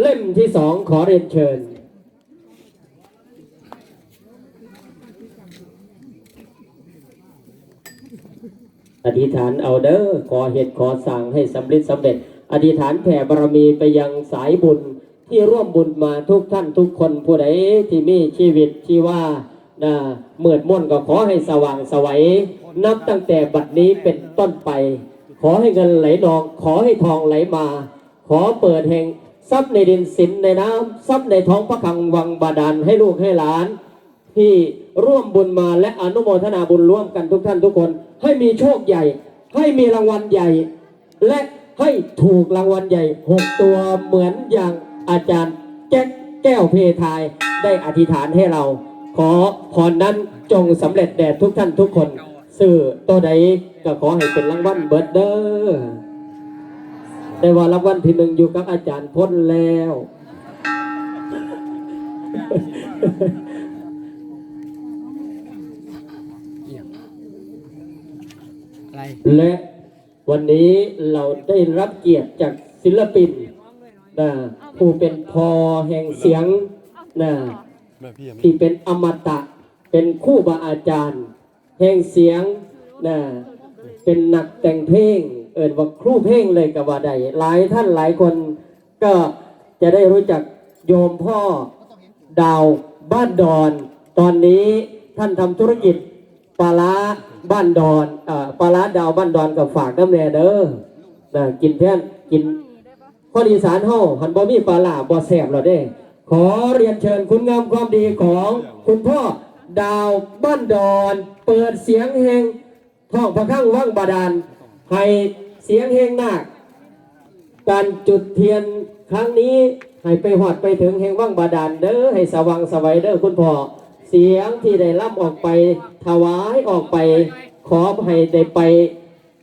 เล่มที่สองขอเรียนเชิญ อธิษฐานเอาเด้อขอเหตุขอสั่งให้สำเร็จสำเร็จ อธิษฐานแผ่บารมีไปยังสายบุญที่ร่วมบุญมาทุกท่านทุกคนผู้ใดที่มีชีวิตที่ว่านะเมืดม่นก็ขอให้สว่างสวัยนับตั้งแต่บัดนี้เป็นต้นไป ขอให้เงินไหลนอง ขอให้ทองไหลมา ขอเปิดแห่ง ทรัพย์ในดินสินในน้ำทรัพย์ในท้องพระคลังวังบาดาลให้ลูกให้หลาน ที่ร่วมบุญมาและอนุโมทนาบุญร่วมกันทุกท่านทุกคน ให้มีโชคใหญ่ ให้มีรางวัลใหญ่ และให้ถูกรางวัลใหญ่หกตัวเหมือนอย่างอาจารย์แจ็คแก้วเพทายได้อธิษฐานให้เรา ขอพรนั้นจงสำเร็จแด่ทุกท่านทุกคน สื่อตัวใดก็ขอให้เป็นรางวัลเบิร์ดเดอร์ ได้ว่ารางวัลที่หนึ่งอยู่กับอาจารย์พ้นแล้วอะไรและวันนี้เราได้รับเกียรติจากศิลปินนะผู้เป็นพอแห่งเสียงนะแม่พี่ยังไม่ที่เป็นอมตะ เป็นคู่บาอาจารย์ แห่งเสียงนะเป็นนักแต่งเพลงเอินว่าครูเพลงเลยกับว่าใดหลายท่านหลายคนก็จะได้รู้จักโยมพ่อดาวบ้านดอน ตอนนี้ท่านทำธุรกิจปลาร้าบ้านดอนเอ่าปลาร้าดาวบ้านดอนกับฝากน้ำแน่เด้อนะกินแท่นกินข้อดีสารเฮาหันบ่มีปลาหลาบ่แสบหรอเด้ ขอเรียนเชิญคุณงามความดีของคุณพ่อดาวบ้านดอน เปิดเสียงแห่งท้องพระข้างว่างบาดาลให้ สียงแหงนาคการจุดเทียนครั้งนี้ให้ไปหอดไปถึงแห่งว่างบาดาลเด้อให้สว่างสวัยเด้อคุณพ่อเสียงที่ได้ล่ำออกไปถวายออกไป ขอให้ได้ไป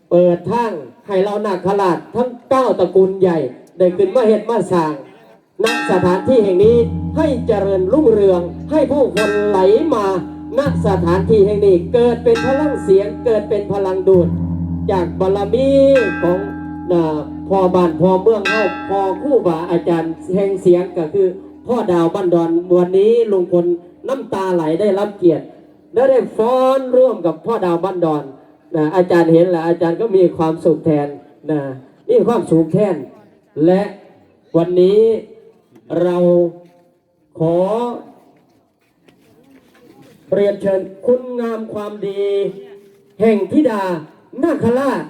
เปิดทางให้เรานาคราชทั้งเก้าตระกูลใหญ่ ได้ขึ้นมาเห็ดมาสร้างณสถานที่แห่งนี้ให้เจริญรุ่งเรืองให้ผู้คนไหลมาณสถานที่แห่งนี้เกิดเป็นพลังเสียงเกิดเป็นพลังดูด จากบารมีของพอบ้านพอเมืองเฮาพ่อคู่บาอาจารย์แห่งเสียงก็คือ พ่อดาวบ้านดอนวันนี้ลุงพลน้ำตาไหลได้รับเกียรติและได้ฟ้อนร่วมกับพ่อดาวบ้านดอนนะอาจารย์เห็นแล้วอาจารย์ก็มีความสุขแทนนะมีความสุขแทน และวันนี้เราขอ เรียนเชิญคุณงามความดี แห่งธิดา นาคราช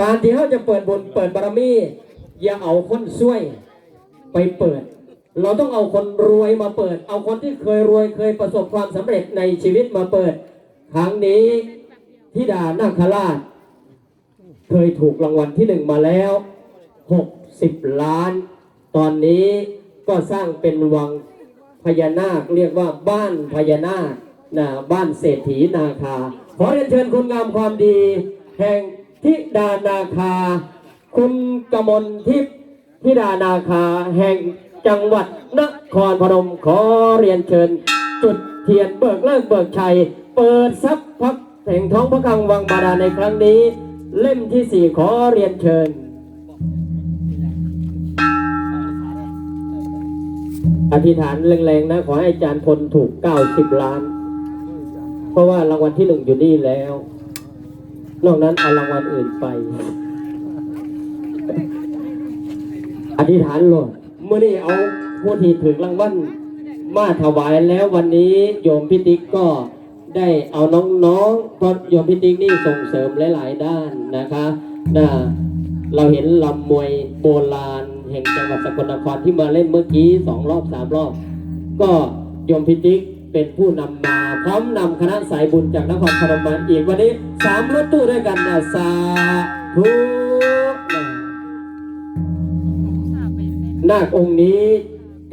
การที่เขาจะเปิดบนเปิดบารมี อย่าเอาคนช่วยไปเปิด เราต้องเอาคนรวยมาเปิด เอาคนที่เคยรวยเคยประสบความสำเร็จในชีวิตมาเปิด ครั้งนี้ธิดานาคราช เคยถูกรางวัลที่หนึ่งมาแล้ว 60 ล้าน ตอนนี้ก็สร้างเป็นวังพญานาคเรียกว่าบ้านพญานาคนะบ้านเศรษฐีนาคา ขอเรียนเชิญคุณงามความดี แห่งทิดานาคา คุณกมลทิพย์ทิดานาคาแห่งจังหวัดนครพนมขอเรียนเชิญ จุดเทียนเบิกเลิกเบิกชัย เปิดทรัพย์พักแห่งท้องพระคลังวังบาดาในครั้งนี้ เล่มที่สี่ขอเรียนเชิญ อธิษฐานแรงๆนะ ขอให้อาจารย์พลถูก 90 ล้าน ราะว่ารางวัลที่หนึ่งอยู่นี่แล้ว นอกนั้นเอารางวัลอื่นไป อธิษฐานโลดเมื่อนี้เอาผู้ที่ถึงรางวัลมาถวายแล้ววันนี้โยมพิติกก็ได้เอาน้องๆเพราะโยมพิติกนี่ส่งเสริมหลายๆด้านนะคะนะเราเห็นลำมวยโบราณแห่งจังหวัดสกลนครที่มาเล่นเมื่อกี้สองรอบสามรอบ ก็โยมพิติก เป็นผู้นำมา พร้อมนำคณะสายบุญจากนครพนมมาอีกวันนี้สามรถตู้ด้วยกันนะสาธุนาคองค์นี้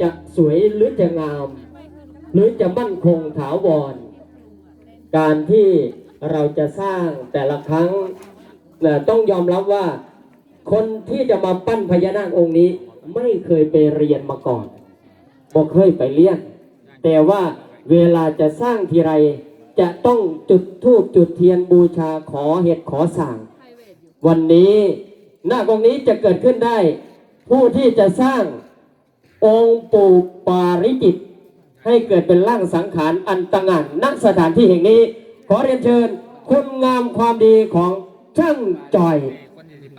จะสวยหรือจะงาม หรือจะมั่นคงถาวร การที่เราจะสร้างแต่ละครั้งต้องยอมรับว่า คนที่จะมาปั้นพญานาคองค์นี้ ไม่เคยไปเรียนมาก่อนบอกเคยไปเรียนแต่ว่า เวลาจะสร้างทีไร จะต้องจุดธูปจุดเทียนบูชาขอเหตุขอสั่ง วันนี้หน้าคองนี้จะเกิดขึ้นได้ ผู้ที่จะสร้างองค์ปู่ปาริจิต ให้เกิดเป็นร่างสังขารอันตงานณสถานที่แห่งนี้ ขอเรียนเชิญคุณงามความดีของช่างจอย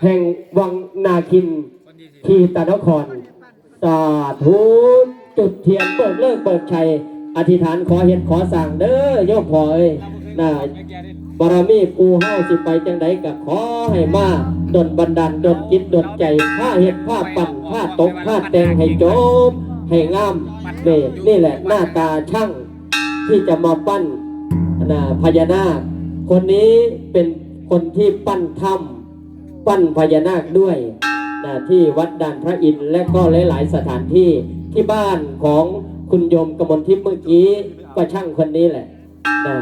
แห่งวังนาคินทีตานคร สาธุจุดเทียนเปิดเลิกเปิดชัย อธิษฐานขอเห็นขอสั่งเด้อโยมพ่อเอ้ยน่าบารมีปูเฮาสิไปจังไดก็ขอให้มาดนบันดาลดนจิตดนใจผ้าเห็ดผ้าปั่นผ้าตกผ้าแต่งให้จบให้งามนี่นี่แหละหน้าตาช่างที่จะมาปั้นนะพญานาค คนนี้เป็นคนที่ปั้นถ้ำปั้นพญานาคด้วยนะที่วัดด่านพระอินทร์และก็หลาย ๆ สถานที่ที่บ้านของ คุณโยมกมลทิพย์เมื่อกี้ก็ช่างคนนี้แหละนะ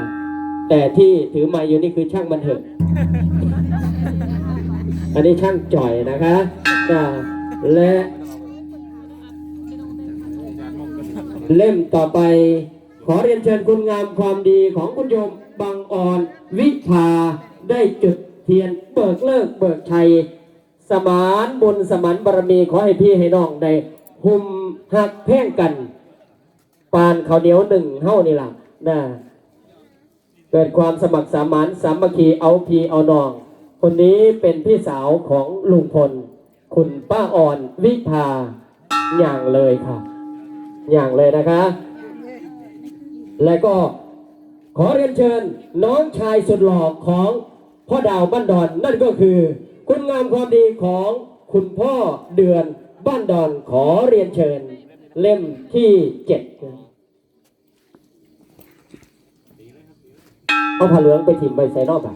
แต่ที่ถือไมาอยู่นี่คือช่างมันเถอะ อันนี้ช่างจ่อยนะคะนะและเล่มต่อไป ขอเรียนเชิญคุณงามความดีของคุณโยมบางอ่อน วิภาได้จุดเทียนเบิกเลิกเบิกชัย สมานบุญสมานบารมีขอให้พี่ให้น้องได้หุมหักแพ่งกัน ปานเขาวเหนียวหนึ่งเท่านี่ล่ะนะเกิดความสมัครสามานสามัคคีเอาพีเอานอง คนนี้เป็นพี่สาวของลุงพล คุณป้าอ่อนวิภาอย่างเลยค่ะ อย่างเลยนะคะ และก็ขอเรียนเชิญน้องชายสุดหล่อของพ่อดาวบ้านดอนนั่นก็คือ คุณงามความดีของคุณพ่อเดือนบ้านดอนขอเรียนเชิญ เล่มที่เจ็ด เอาผ้าเหลืองไปถิ่มไปใส่นอกแบบ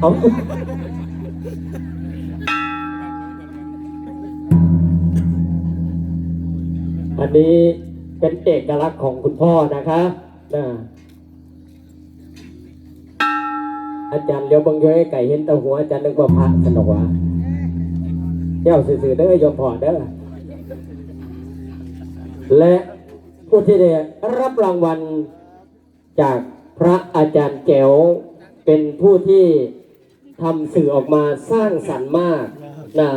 เอาอันนี้เป็นเอกลักษณ์ของคุณพ่อนะคะนะอาจารย์เลี้ยวบังเยอยไก่เห็นตาหัวอาจารย์นึกว่าพระสนว่าเจ้าสื่อๆเด้อยมพอเด้อและผู้ที่ได้รับรางวัลจาก พระอาจารย์แก้วเป็นผู้ที่ทำสื่อออกมาสร้างสรรค์มากนะ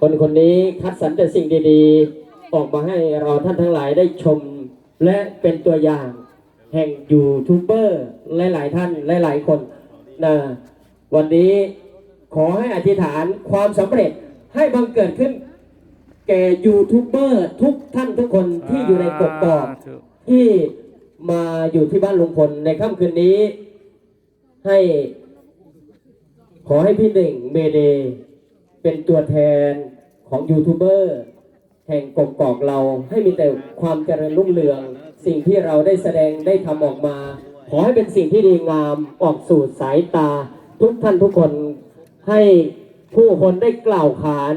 คนคนนี้คัดสรรแต่สิ่งดีๆ ออกมาให้เราท่านทั้งหลายได้ชม และเป็นตัวอย่างแห่งยูทูบเบอร์หลายๆท่านหลายๆคนนะวันนี้ขอให้อธิษฐานความสำเร็จให้บังเกิดขึ้น แก่ยูทูบเบอร์ทุกท่านทุกคนที่อยู่ในกกอกที่ มาอยู่ที่บ้านลุงพลในค่ำคืนนี้ ให้ ขอให้พี่หนึ่งเมเด เป็นตัวแทนของยูทูบเบอร์แห่งกกอกเราให้มีแต่ความเจริญรุ่งเรือง สิ่งที่เราได้แสดงได้ทำออกมา ขอให้เป็นสิ่งที่ดีงามออกสู่สายตา ทุกท่านทุกคนให้ผู้คนได้กล่าวขาน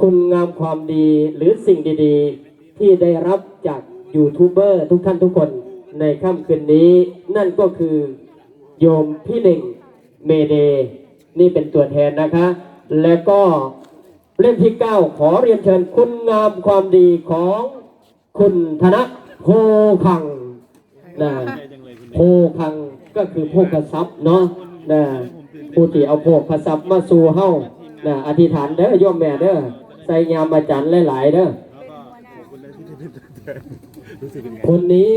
คุณงามความดีหรือสิ่งดี ๆ ที่ได้รับจากยูทูบเบอร์ทุกท่านทุกคนในค่ำคืนนี้ นั่นก็คือโยมพี่หนึ่งเมเด นี่เป็นตัวแทนนะคะ แล้วก็เล่มที่ 9 ขอเรียนเชิญคุณงามความดีของคุณธนโพคังนะโพคังก็คือโภคทรัพย์เนาะนะผู้ที่เอาโภคทรัพย์มาสู่เฮ้านะอธิษฐานเด้อโยมแม่เด้อใส่ยามอาจารย์หลาย ๆ เด้อ คนนี้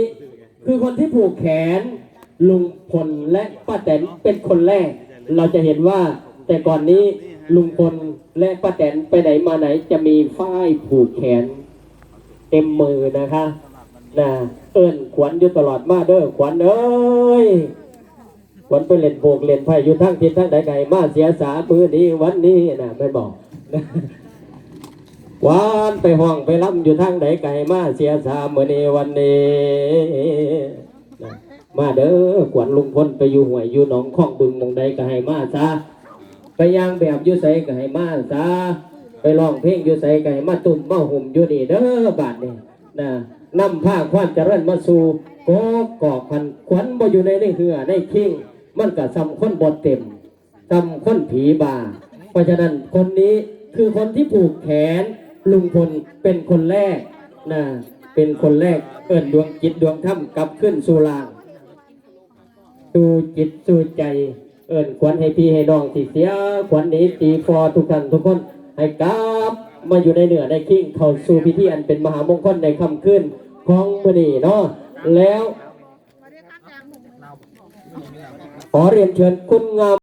คือคนที่ผูกแขนลุงพลและป้าแตนเป็นคนแรก เราจะเห็นว่าแต่ก่อนนี้ลุงพลและป้าแตนไปไหนมาไหนจะมีฝ้ายผูกแขน เต็มมือนะคะนะเอิ้นขวัญอยู่ตลอดมาเด้อขวัญเอ้ยขวัญไปเล่นโบกเล่นไพ่อยู่ทั้งทิศทั้งใดไงมาเสียสามือนี้วันนี้นะไม่บอกห วานไปห้องไปล้ำอยู่ทางไหนไก่มาเสียสาเมื่อนี้วันนี้นะมาเด้อขวัญลุงพลไปอยู่ห่วยอยู่หนองข้องบึงมองใดก็ให้มาซะไปย่างแบบอยู่ใสก็ให้มาซะไปร้องเพลงอยู่ใสก็ให้มาตุ่มมาหุ่มอยู่นี่เด้อบาดนี่นะนำผ้าควันเริญมาสู่กอกอกพันขวัญบ่อยู่ในในเหือในคิงมันก็ซ้ำคนบดเต็มซ้ำคนผีบา เพราะฉะนั้นคนนี้คือคนที่ผูกแขน ลุงพลเป็นคนแรกนะเป็นคนแรกเอิ้นดวงจิตดวงธรรมกลับขึ้นสู่ลางสู่จิตสู่ใจ เอิ้นขวัญให้พี่ให้น้องที่เสียขวัญนี้ตีฟอทุกท่านทุกคนให้กราบมาอยู่ในเหนือในคิงเข้าสู่พิธีอันเป็นมหามงคลในค่ำคืนของมื้อนี้เนาะแล้วขอเรียนเชิญคุณงาม